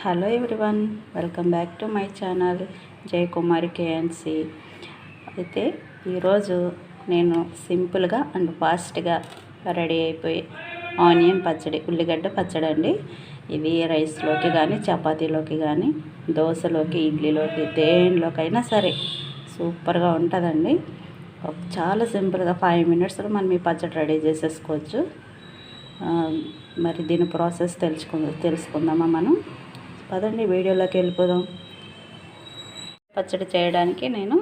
Hello everyone welcome back to my channel Jayakumari KNC అయితే ఈరోజు నేను సింపుల్గా అండ్ ఫాస్ట్గా రెడీ అయిపోయి ఆనియన్ పచ్చడి ఉల్లిగడ్డ పచ్చడి అండి. ఇది రైస్లోకి కానీ చపాతీలోకి కానీ దోశలోకి ఇడ్లీలోకి దేనిలోకైనా సరే సూపర్గా ఉంటుందండి. చాలా సింపుల్గా ఫైవ్ మినిట్స్లో మనం ఈ పచ్చడి రెడీ చేసేసుకోవచ్చు. మరి దీని ప్రాసెస్ తెలుసుకుందాం తెలుసుకుందామా మనం? పదండి వీడియోలోకి వెళ్ళిపోదాం. పచ్చడి చేయడానికి నేను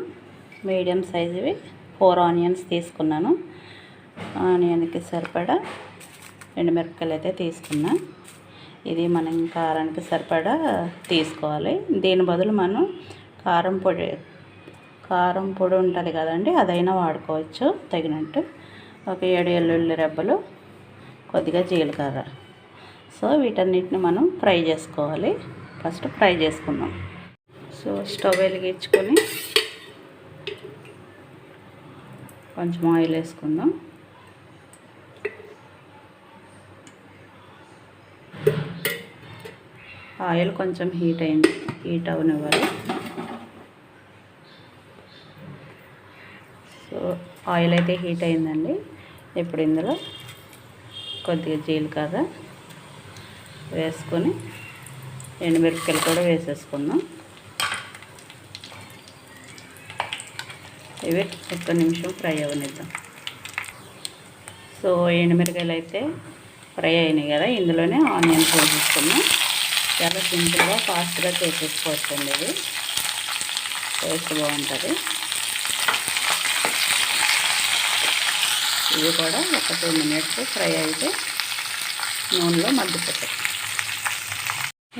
మీడియం సైజువి ఫోర్ ఆనియన్స్ తీసుకున్నాను. ఆనియన్కి సరిపడా ఎండుమిరపకాయలు అయితే తీసుకున్నా. ఇది మనం కారానికి సరిపడా తీసుకోవాలి. దీని బదులు మనం కారం పొడి కారం పొడి ఉంటుంది కదండి అదైనా వాడుకోవచ్చు తగినట్టు. ఒక ఏడు ఎల్లుల్లి రెబ్బలు కొద్దిగా జీలకర్ర. సో వీటన్నిటిని మనం ఫ్రై చేసుకోవాలి. ఫస్ట్ ఫ్రై చేసుకుందాం. సో స్టవ్ వెలిగించుకొని కొంచెం ఆయిల్ వేసుకుందాం. ఆయిల్ కొంచెం హీట్ అయింది. హీట్ అవనివ్వాలి. సో ఆయిల్ అయితే హీట్ అయిందండి. ఇప్పుడు ఇందులో కొద్దిగా జీలకర్ర వేసుకొని ఎండుమిరపకాయలు కూడా వేసేసుకుందాం. ఇవి ఒక్క నిమిషం ఫ్రై అవనిద్దాం. సో ఎండుమిరకాయలు అయితే ఫ్రై అయినాయి కదా ఇందులోనే ఆనియన్స్ వేసేసుకున్నాం చాలా సింపుల్గా ఫాస్ట్గా చేసేసుకోవచ్చండి ఇది. టేస్ట్ బాగుంటుంది. ఇవి కూడా ఒక టూ మినిట్స్ ఫ్రై అయితే నూనెలో మగ్గిపోతాయి.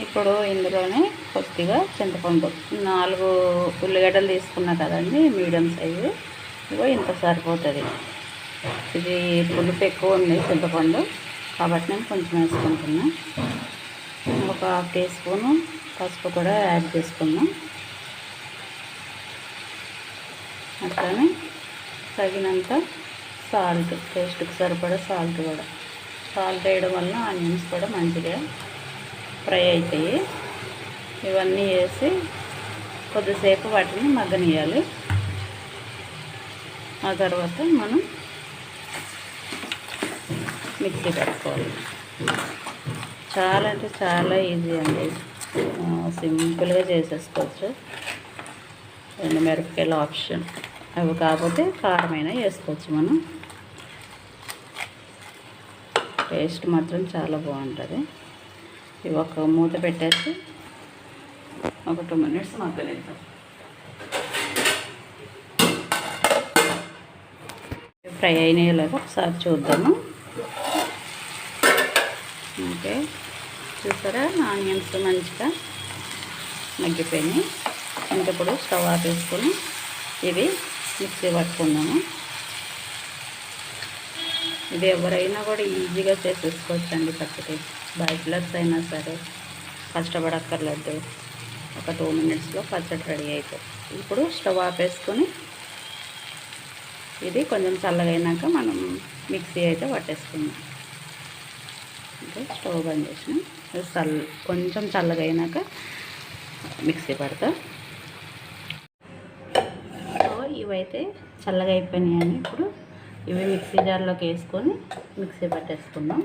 ఇప్పుడు ఇందులోనే కొద్దిగా చింతపండు. నాలుగు ఉల్లిగడ్డలు తీసుకున్నా కదండి మీడియం సైజు. ఇగో ఇంత సరిపోతుంది. ఇది పులుపు ఎక్కువ ఉంది చింతపండు. కాబట్టి నేను కొంచెం వేసుకుంటున్నా. ఒక హాఫ్ టీ స్పూను పసుపు కూడా యాడ్ చేసుకున్నాం. అట్లానే తగినంత సాల్ట్ టేస్ట్కి సరిపడా సాల్ట్ కూడా. సాల్ట్ వేయడం వల్ల ఆనియన్స్ కూడా మంచిగా ఫ్రై అవుతాయి ఇవన్నీ వేసి కొద్దిసేపు వాటిని మగ్గనియాలి. ఆ తర్వాత మనం మిక్సీ పెట్టుకోవాలి. చాలా అంటే చాలా ఈజీ అండి. సింపుల్గా చేసేసుకోవచ్చు. రెండు మిరపకాయల ఆప్షన్. అవి కాకపోతే కారమైనా వేసుకోవచ్చు మనం. టేస్ట్ మాత్రం చాలా బాగుంటుంది. ఇవి ఒక మూత పెట్టేసి ఒక టూ మినిట్స్ మగ్గనిద్దాం. ఫ్రై అయినాయో లేదో ఒకసారి చూద్దాము. ఓకే. చూసారా? ఆనియన్స్ మంచిగా మగ్గిపోయినాయి. ఇంకప్పుడు స్టవ్ ఆపేసుకొని ఇవి మిక్సీ పట్టుకుందాము. ఇది ఎవరైనా కూడా ఈజీగా చేసేసుకోవచ్చండి పచ్చడి బ్యాచిలర్స్ అయినా సరే కష్టపడక్కర్లేదు. ఒక టూ మినిట్స్లో పచ్చడి రెడీ అయిపోతుంది ఇప్పుడు స్టవ్ ఆపేసుకొని ఇది కొంచెం చల్లగా మనం మిక్సీ అయితే పట్టేసుకుందాం. అంటే స్టవ్ బంద్ చేసినాం. చల్ కొంచెం చల్లగా మిక్సీ పడతా. సో ఇవైతే చల్లగా అయిపోయినాయని ఇప్పుడు. ఇవి మిక్సీ జార్లోకి వేసుకొని మిక్సీ పట్టేసుకుందాం.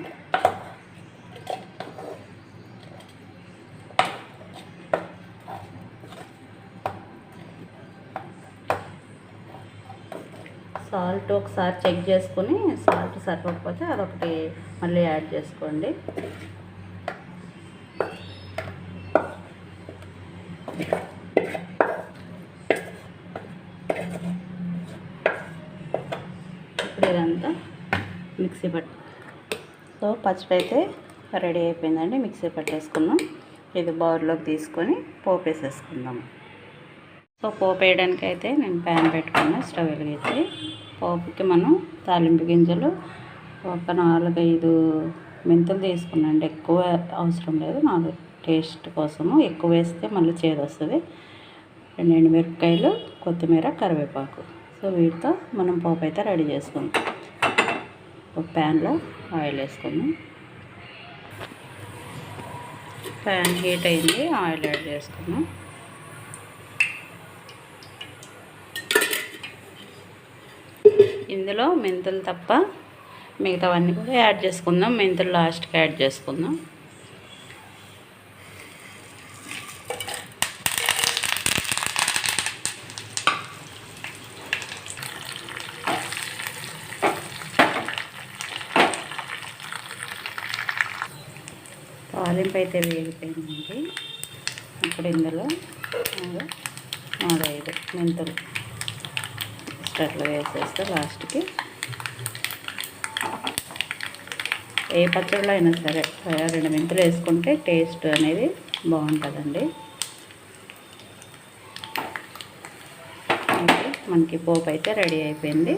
సాల్ట్ ఒకసారి చెక్ చేసుకొని సాల్ట్ సరిపోకపోతే అదొకటి మళ్ళీ యాడ్ చేసుకోండి. ఇప్పుడు ఇదంతా మిక్సీ పట్టు సో పచ్చడి అయితే రెడీ అయిపోయిందండి. మిక్సీ పట్టేసుకున్నాం. ఇది బౌల్లోకి తీసుకొని పోపు వేసేసుకుందాము సో పోపు వేయడానికి అయితే నేను ప్యాన్ పెట్టుకున్నాను స్టవ్ వెలిగించి. పోపుకి మనం తాలింపు గింజలు ఒక నాలుగైదు మెంతులు తీసుకున్నాండి ఎక్కువ అవసరం లేదు. నాలుగు టేస్ట్ కోసము ఎక్కువ వేస్తే మళ్ళీ చేదు వస్తుంది రెండు మిరపకాయలు కొత్తిమీర కరివేపాకు. సో వీటితో మనం పోపు అయితే రెడీ చేసుకుందాం. ఒక ప్యాన్లో ఆయిల్ వేసుకుందాం. ప్యాన్ హీట్ అయింది ఆయిల్ యాడ్ చేసుకున్నాం ఇందులో మెంతులు తప్ప మిగతావన్నీ కూడా యాడ్ చేసుకుందాం. మెంతులు లాస్ట్కి యాడ్ చేసుకుందాం. తాలింపు అయితే వేగిపోయిందండి. ఇప్పుడు ఇందులో నాలుగు నాలుగైదు మెంతులు అట్లా వేసేస్తే లాస్ట్కి ఏ పచ్చడిలో అయినా సరే రెండు మెంతులు వేసుకుంటే టేస్ట్ అనేది బాగుంటుందండి. మనకి పోపు అయితే రెడీ అయిపోయింది.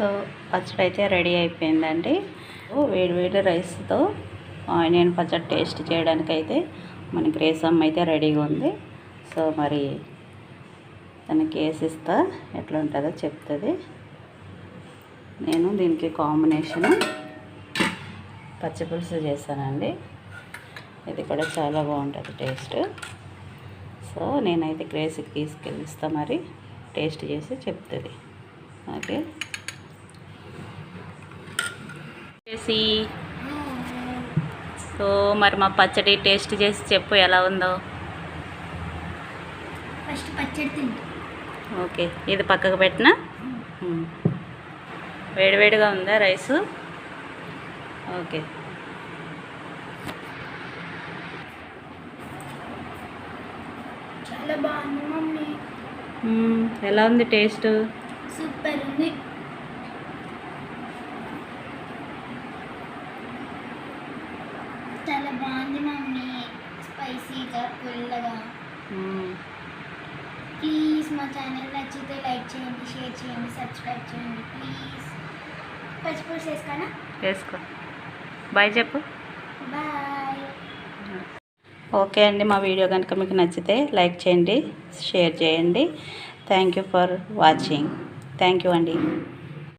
సో పచ్చడి అయితే రెడీ అయిపోయిందండి. వేడి వేడి రైస్తో ఆనియన్ పచ్చడి టేస్ట్ చేయడానికి అయితే మనకి రేసం అయితే రెడీగా ఉంది. సో మరి తనకి వేసిస్తా ఎట్లా ఉంటుందో చెప్తుంది. నేను దీనికి కాంబినేషన్ పచ్చిపులుసు చేశానండి. ఇది కూడా చాలా బాగుంటుంది టేస్ట్. సో నేనైతే గ్రేసీకి తీసుకెళ్ళిస్తా మరి టేస్ట్ చేసి చెప్తుంది. ఓకే? చేసి. సో మరి మా పచ్చడి టేస్ట్ చేసి చెప్పు ఎలా ఉందో. ఫస్ట్ పచ్చడి తింటా ఓకే ఇది పక్కకు పెట్టిన. వేడివేడిగా ఉందా రైసు? ఓకే. ఎలా ఉంది టేస్ట్? సూపర్ ఉంది. చాలా బాగుంది మమ్మీ. స్పైసీగా పుల్లగా. ప్లీజ్ మా ఛానల్ నచ్చితే లైక్ చేయండి షేర్ చేయండి సబ్స్క్రైబ్ చేయండి ప్లీజ్. పచ్చిపూసి వేసుకోనా? వేసుకో. బాయ్ చెప్పు. బాయ్. ఓకే అండి మా వీడియో కనుక మీకు నచ్చితే లైక్ చేయండి షేర్ చేయండి. Thank you for watching. Thank you అండి.